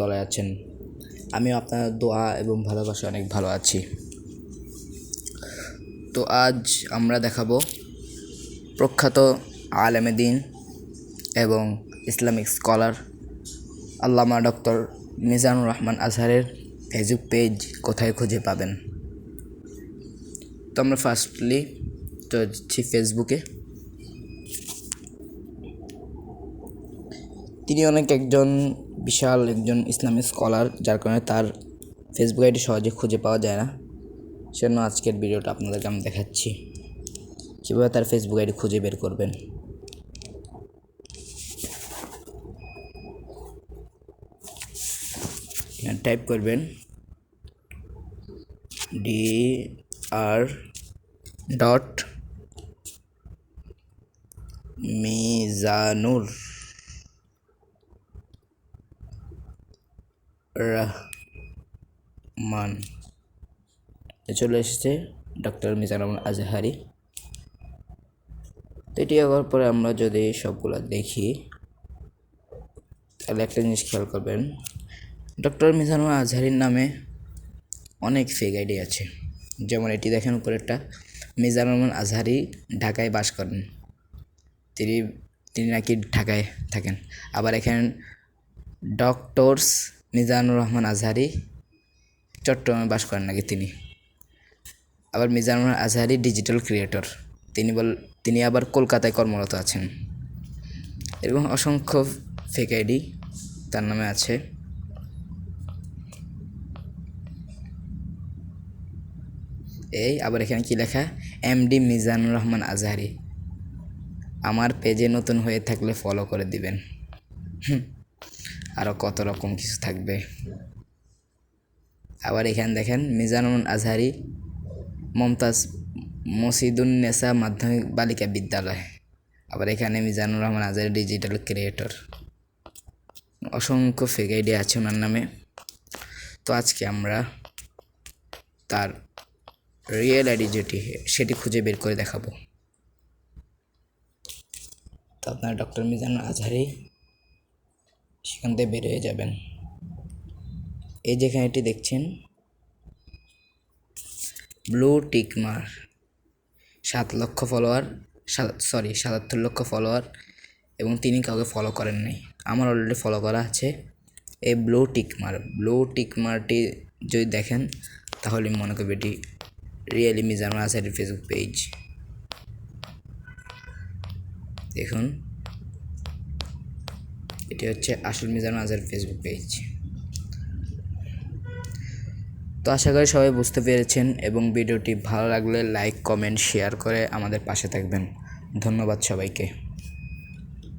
দলে আছেন। আমিও আপনার দোয়া এবং ভালোবাসা অনেক ভালো আছি। তো আজ আমরা দেখাবো প্রখ্যাত আলেমে দিন এবং ইসলামিক স্কলার আল্লামা ডক্টর মিজানুর রহমান আজহারের ফেসবুক পেজ কোথায় খুঁজে পাবেন। তো আমরা ফার্স্টলি তো ফেসবুকে। তিনি অনেক একজন বিশাল একজন ইসলামী স্কলার, যার কারণে তার ফেসবুক আইডি সহজে খুঁজে পাওয়া যায় না। সেজন্য আজকের ভিডিওটা আপনাদেরকে আমি দেখাচ্ছি। কীভাবে তার ফেসবুক আইডি খুঁজে বের করবেন। টাইপ করবেন D R dot Mizanur Rahman. চলে এসেছে ডক্টর মিজানুর রহমান আজহারি। তো এটি হওয়ার পরে আমরা যদি সবগুলো দেখি, তাহলে একটা জিনিস খেয়াল করবেন, ডক্টর মিজানুর আজহারির নামে অনেক ফেক আইডি আছে। যেমন এটি দেখেন উপরেরটা, মিজানুর রহমান আজহারি ঢাকায় বাস করেন। তিনি তিনি নাকি ঢাকায় থাকেন। আবার এখানে ডক্টরস মিজানুর রহমান আজহারি চট্টগ্রামে বাস করেন নাকি তিনি? আবার মিজানুর আজহারি ডিজিটাল ক্রিয়েটর তিনি বল তিনি আবার কলকাতায় কর্মরত আছেন। এরকম অসংখ্য ফেক আইডি তার নামে আছে। এই আবার এখানে কি লেখা? এমডি মিজানুর রহমান আজহারি। আমার পেজে নতুন হয়ে থাকলে ফলো করে দিবেন। হুম, আরও কত রকম কিছু থাকবে। আবার এখানে দেখেন মিজানুর আজহারি, মমতাজ মসিদুন্নেসা মাধ্যমিক বালিকা বিদ্যালয়। আবার এখানে মিজানুর রহমান আজহারি ডিজিটাল ক্রিয়েটর অসংখ্য ফেক আইডি আছে ওনার নামে। তো আজকে আমরা তার রিয়েল আইডি যেটি, সেটি খুঁজে বের করে দেখাবো। তো আপনার ডক্টর মিজানুর আজহারি সেখান থেকে বের হয়ে যাবেন। এই যেখানে এটি দেখছেন, ব্লু টিকমার, সাত লক্ষ ফলোয়ার সরি সাতাত্তর লক্ষ ফলোয়ার এবং তিনি কাউকে ফলো করেন নাই। আমার অলরেডি ফলো করা আছে এই ব্লু টিকমার। ব্লু টিকমারটি যদি দেখেন, তাহলে মনে করবে এটি রিয়েলি মিজানুর আজহারের ফেসবুক পেজ দেখুন। এটি হচ্ছে? আসল মিজান আজহার ফেসবুক পেজ তো আশা করি সবাই বুঝতে পেরেছেন এবং ভিডিওটি ভালো লাগলে লাইক কমেন্ট শেয়ার করে আমাদের পাশে থাকবেন। ধন্যবাদ সবাইকে।